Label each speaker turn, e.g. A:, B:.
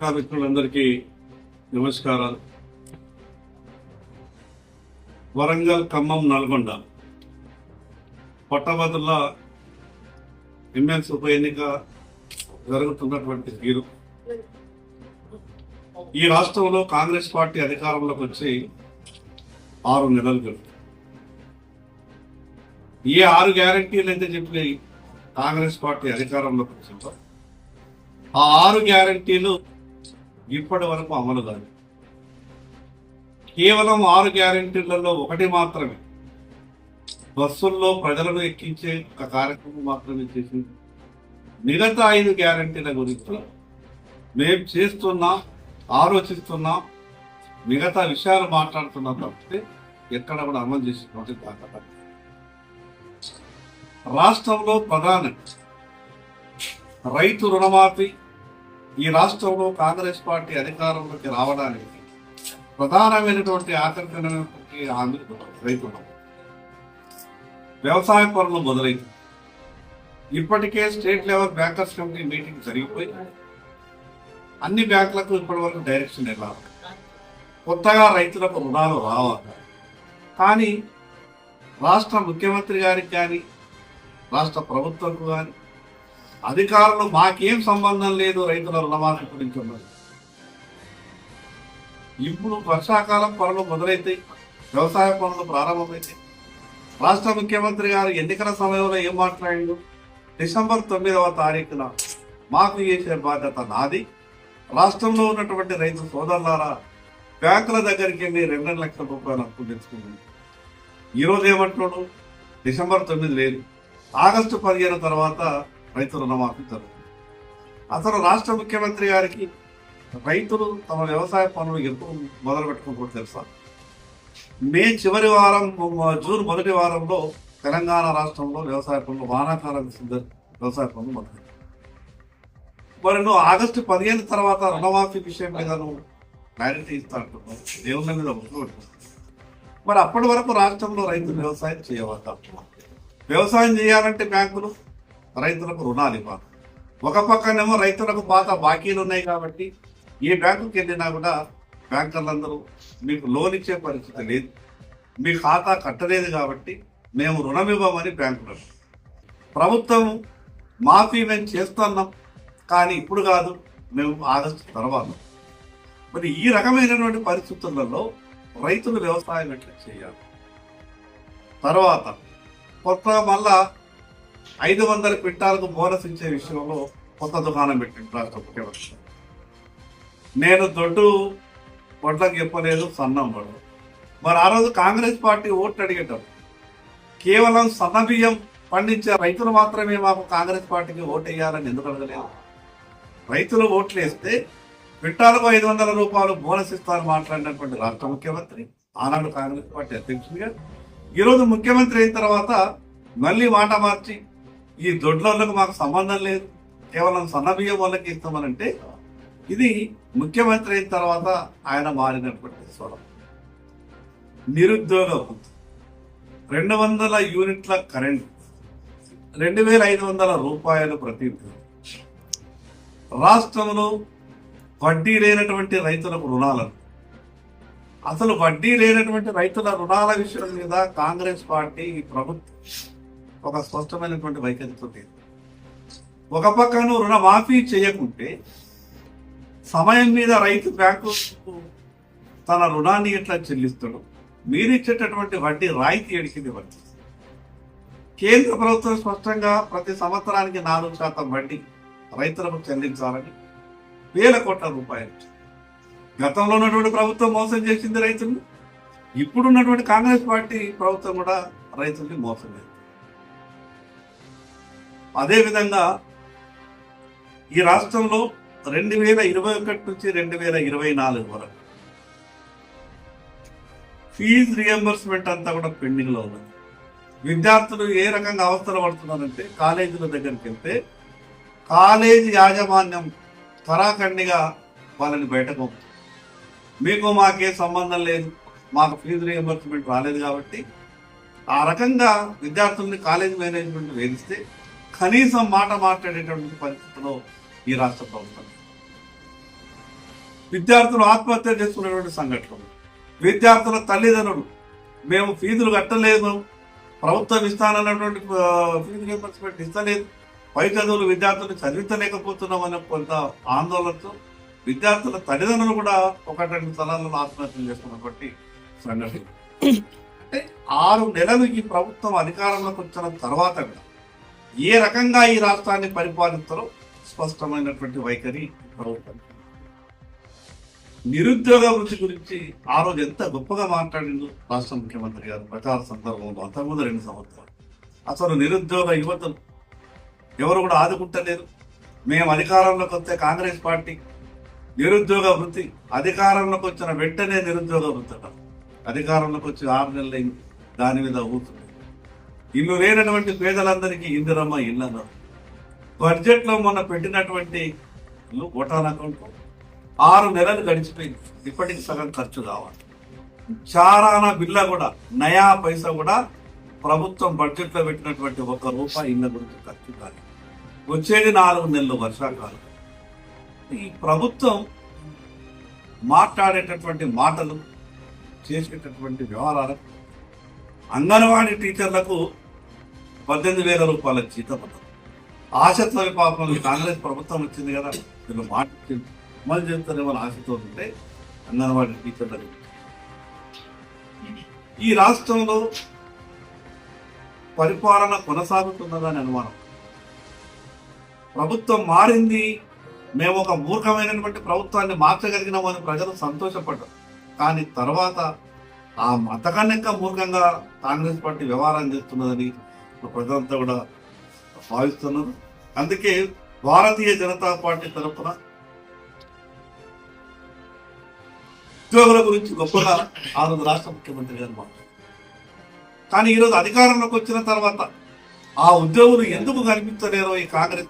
A: పత్రికా మిత్రులందరికీ నమస్కారాలు. వరంగల్ ఖమ్మం నల్గొండ. పట్టభద్రుల ఎమ్మెల్సీ ఉప ఎన్నిక జరుగుతున్నటువంటి తీరు. ఈ రాష్ట్రంలో కాంగ్రెస్ పార్టీ అధికారంలోకి వచ్చి ఆరు నెలలు గడుపు ఏ ఆరు గ్యారంటీలు అయితే చెప్పి కాంగ్రెస్ పార్టీ అధికారంలోకి వచ్చిందో ఆ ఆరు గ్యారంటీలు ఇప్పటి వరకు అమలు కాదు. కేవలం ఆరు గ్యారంటీలలో ఒకటి మాత్రమే. బస్సుల్లో ప్రజలను ఎక్కించే ఒక కార్యక్రమం మాత్రమే చేసింది. మిగతా ఐదు గ్యారంటీల గురించి మేము చేస్తున్నాం ఆలోచిస్తున్నాం మిగతా విషయాలు మాట్లాడుతున్నాం తప్పితే ఎక్కడ కూడా అమలు చేసినటువంటి దాకా రాష్ట్రంలో ప్రధాన రైతు రుణమాఫీ ఈ రాష్ట్రంలో కాంగ్రెస్ పార్టీ అధికారంలోకి రావడానికి ప్రధానమైనటువంటి ఆకర్షణకి హామీ వ్యవసాయ పనులు మొదలైంది. ఇప్పటికే state level bankers committee meeting జరిగిపోయి అన్ని బ్యాంకులకు ఇప్పటి వరకు డైరెక్షన్ వెళ్ళాలి కొత్తగా రైతులకు రుణాలు రావాలి కానీ రాష్ట్ర ముఖ్యమంత్రి గారికి కానీ రాష్ట్ర ప్రభుత్వంకు కానీ అధికారులు మాకేం సంబంధం లేదు రైతుల రుణమాఫీ గురించి ఉన్నది ఇప్పుడు వర్షాకాలం పనులు మొదలైతాయి వ్యవసాయ పనులు ప్రారంభమైతాయి రాష్ట్ర ముఖ్యమంత్రి గారు ఎన్నికల సమయంలో ఏం మాట్లాడిండు డిసెంబర్ తొమ్మిదవ తారీఖున మాకు చేసే బాధ్యత నాది. రాష్ట్రంలో ఉన్నటువంటి రైతు సోదరులారా బ్యాంకుల దగ్గరికి వెళ్ళి రెండు లక్షల రూపాయలు అప్పు తెచ్చుకుంది ఈరోజు ఏమంటున్నాడు? డిసెంబర్ తొమ్మిది లేదు. ఆగస్టు పదిహేను తర్వాత రైతు రుణమాఫీ జరుగుతుంది అసలు రాష్ట్ర ముఖ్యమంత్రి గారికి రైతులు తమ వ్యవసాయ పనులు ఎప్పుడు మొదలు పెట్టుకుంటూ తెలుసా? మే చివరి వారం జూన్ మొదటి వారంలో తెలంగాణ రాష్ట్రంలో వ్యవసాయ పనులు వానాకాలం సిద్ధ వ్యవసాయ పనులు మొదలు మరి నువ్వు ఆగస్టు పదిహేను తర్వాత రుణమాఫీ విషయం మీద నువ్వు క్లారిటీ ఇస్తా అంటున్నావు. దేవుళ్ళ మీద మరి అప్పటి వరకు రాష్ట్రంలో రైతులు వ్యవసాయం చేయవద్దు వ్యవసాయం చేయాలంటే బ్యాంకులు రైతులకు రుణాలు ఇవ్వాలి. ఒక పక్కనేమో రైతులకు పాత బాకీలు ఉన్నాయి కాబట్టి ఏ బ్యాంకుకి వెళ్ళినా కూడా బ్యాంకర్లందరూ మీకు లోన్ ఇచ్చే పరిస్థితి లేదు. మీ ఖాతా కట్టలేదు కాబట్టి మేము రుణం ఇవ్వమని బ్యాంకులకు ప్రభుత్వం మాఫీ మేము చేస్తున్నాం కానీ ఇప్పుడు కాదు మేము ఆగస్టు తర్వాత. మరి ఈ రకమైనటువంటి పరిస్థితులలో రైతులు వ్యవసాయం ఎట్లా చేయాలి? తర్వాత కొత్త మళ్ళా ఐదు వందల క్వింటాలకు బోనస్ ఇచ్చే విషయంలో కొత్త దుకాణం పెట్టింది రాష్ట్ర ముఖ్యమంత్రి. నేను దొడ్డు వడ్లకు చెప్పలేదు సన్నం వడ్లు. మరి ఆ రోజు కాంగ్రెస్ పార్టీ ఓట్లు అడిగేటప్పుడు కేవలం సన్న బియ్యం పండించే రైతులు మాత్రమే మాకు కాంగ్రెస్ పార్టీకి ఓటు వేయాలని ఎందుకు అడగలేదు? రైతులు ఓట్లు వేస్తే క్వింటాలకు ఐదు వందల రూపాయలు బోనస్ ఇస్తారని మాట్లాడినటువంటి రాష్ట్ర ముఖ్యమంత్రి ఆనాడు కాంగ్రెస్ పార్టీ అధ్యక్షుడిగా. ఈరోజు ముఖ్యమంత్రి అయిన తర్వాత మళ్ళీ మాట మార్చి ఈ దొడ్లకు మాకు సంబంధం లేదు. కేవలం సన్న బియ్యం వాళ్ళకి ఇస్తామనంటే ఇది ముఖ్యమంత్రి అయిన తర్వాత ఆయన మారినటువంటి స్వరం. నిరుద్యోగం రెండు వందల యూనిట్ల కరెంట్. రెండు వేల ఐదు వందల రూపాయలు ప్రతి రాష్ట్రంలో వడ్డీ లేనటువంటి రైతులకు రుణాలను. అసలు వడ్డీ లేనటువంటి రైతుల రుణాల విషయం మీద కాంగ్రెస్ పార్టీ ఈ ప్రభుత్వం ఒక స్పష్టమైనటువంటి వైఖరితో లేదు ఒక పక్కను రుణమాఫీ చేయకుంటే సమయం మీద రైతు బ్యాంకు తన రుణాన్ని ఎట్లా చెల్లిస్తాడు? మీరు ఇచ్చేటటువంటి వడ్డీ రాయితీ ఎడికింది వడ్డీ కేంద్ర ప్రభుత్వం స్పష్టంగా ప్రతి సంవత్సరానికి నాలుగు శాతం వడ్డీ రైతులకు చెల్లించాలని వేల కోట్ల రూపాయలు గతంలో ఉన్నటువంటి ప్రభుత్వం మోసం చేసింది రైతుల్ని. ఇప్పుడున్నటువంటి కాంగ్రెస్ పార్టీ ప్రభుత్వం కూడా రైతుల్ని మోసం చేసింది. అదేవిధంగా ఈ రాష్ట్రంలో రెండు వేల ఇరవై ఒకటి నుంచి రెండు వేల ఇరవై నాలుగు వరకు ఫీజు రియంబర్స్మెంట్ అంతా కూడా పెండింగ్లో ఉన్నది. విద్యార్థులు ఏ రకంగా అవస్థలు పడుతున్నారంటే కాలేజీల దగ్గరికి వెళ్తే కాలేజీ యాజమాన్యం తరాఖండిగా వాళ్ళని బయటకు మీకు మాకే సంబంధం లేదు మాకు ఫీజు రియంబర్స్మెంట్ రాలేదు కాబట్టి ఆ రకంగా విద్యార్థుల్ని కాలేజ్ మేనేజ్మెంట్ వేధిస్తే కనీసం మాట మాట్లాడేటువంటి పరిస్థితిలో ఈ రాష్ట్ర ప్రభుత్వం. విద్యార్థులు ఆత్మహత్య చేసుకునేటువంటి సంఘటనలు. విద్యార్థుల తల్లిదండ్రులు మేము ఫీజులు కట్టలేదు ప్రభుత్వం ఇస్తానన్నటువంటి ఫీజులు ఫీజు ఇస్తలేదు పై చదువులు విద్యార్థులు చదివించలేకపోతున్నాం అనే కొంత ఆందోళనతో విద్యార్థుల తల్లిదండ్రులు కూడా ఒకటి రెండు స్థలాలలో ఆత్మహత్యలు చేస్తున్నటువంటి సంఘటన అంటే ఆరు నెలలు ఈ ప్రభుత్వం అధికారంలోకి వచ్చిన తర్వాత కూడా ఏ రకంగా ఈ రాష్ట్రాన్ని పరిపాలిస్తారో స్పష్టమైనటువంటి వైఖరి ప్రభుత్వం. నిరుద్యోగ వృత్తి గురించి ఆ రోజు ఎంత గొప్పగా మాట్లాడిందో రాష్ట్ర ముఖ్యమంత్రి గారు ప్రచార సందర్భంలో అంతకుముందు రెండు సంవత్సరాలు. అసలు నిరుద్యోగ యువతను ఎవరు కూడా ఆదుకుంటలేరు. మేము అధికారంలోకి వస్తే కాంగ్రెస్ పార్టీ నిరుద్యోగ వృత్తి అధికారంలోకి వచ్చిన వెంటనే నిరుద్యోగ వృత్తి అధికారంలోకి వచ్చి ఆరు నెలలు దాని మీద ఊతుంది ఇల్లు లేనటువంటి పేదలందరికీ ఇందిరమ్మ ఇల్లు బడ్జెట్లో బడ్జెట్లో మొన్న పెట్టినటువంటి ఇల్లు ఓటాన్ అకౌంట్. ఆరు నెలలు గడిచిపోయింది. ఇప్పటికి సగం ఖర్చు కావాలి చారానా బిల్ల కూడా నయా పైసా కూడా ప్రభుత్వం బడ్జెట్లో పెట్టినటువంటి ఒక్క రూపాయి ఇళ్ళ గురించి ఖర్చు కాదు వచ్చేది నాలుగు నెలలు వర్షాకాలం. ఈ ప్రభుత్వం మాట్లాడేటటువంటి మాటలు చేసేటటువంటి వ్యవహారాలు అంగన్వాడీ టీచర్లకు పద్దెనిమిది వేల రూపాయల జీతం అన్నారు. ఆశతో పాపం కాంగ్రెస్ ప్రభుత్వం వచ్చింది కదా వీళ్ళు మాట అమలు చేస్తారేమో ఆశతో ఉంటే అంగన్వాడీ టీచర్లకు ఈ రాష్ట్రంలో పరిపాలన కొనసాగుతున్నదని అనుమానం. ప్రభుత్వం మారింది మేము ఒక మూర్ఖమైనటువంటి ప్రభుత్వాన్ని మార్చగలిగినామని ప్రజలు సంతోషపడ్డారు. కానీ తర్వాత ఆ మతకన్నెక్క ఇంకా మూర్ఖంగా కాంగ్రెస్ పార్టీ వ్యవహారం చేస్తున్నదని ప్రజలంతా కూడా భావిస్తున్నారు. అందుకే భారతీయ జనతా పార్టీ తరఫున ఉద్యోగుల గురించి గొప్పగా ఆ రోజు రాష్ట్ర ముఖ్యమంత్రి గారు మాట్లాడారు. కానీ ఈరోజు అధికారంలోకి వచ్చిన తర్వాత ఆ ఉద్యోగులు ఎందుకు కనిపించలేరో ఈ కాంగ్రెస్